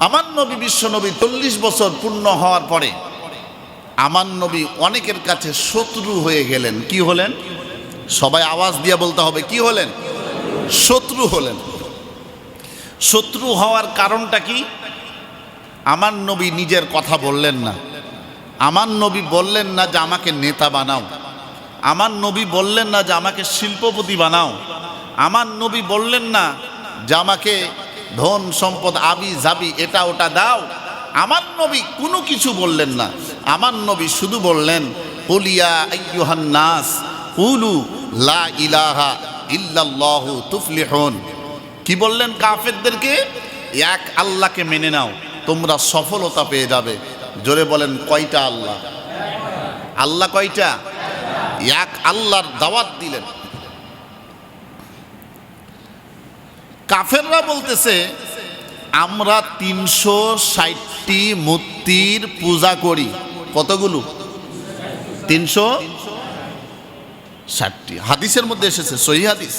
আমার নবী বিশ্ব নবী চল্লিশ বছর পূর্ণ হওয়ার পরে আমার নবী অনেকের কাছে শত্রু হয়ে গেলেন। কি হলেন? সবাই আওয়াজ দিয়ে বলতে হবে, কি হলেন? শত্রু হলেন। শত্রু হওয়ার কারণটা কি? আমার নবী নিজের কথা বললেন না। আমার নবী বললেন না যে আমাকে নেতা বানাও। আমার নবী বললেন না যে আমাকে শিল্পপতি বানাও। আমার নবী বললেন না যে আমাকে ধন সম্পদ আবি জাবি এটা ওটা দাও। আমার নবী কোনো কিছু বললেন না। আমার নবী শুধু বললেন কুলিয়া আইয়ুহান নাস, কুলু লা ইলাহা ইল্লাল্লাহু তুফলিহুন। কি বললেন কাফেরদেরকে? এক আল্লাহকে মেনে নাও, তোমরা সফলতা পেয়ে যাবে। জোরে বলেন, কয়টা আল্লাহ? আল্লাহ কয়টা? এক আল্লাহর দাওয়াত দিলেন। কাফেররা বলতেছে, আমরা তিনশো ষাটটি মূর্তির পূজা করি। কতগুলো? তিনশো ষাটটি। হাদিসের মধ্যে এসেছে, সহি হাদিস।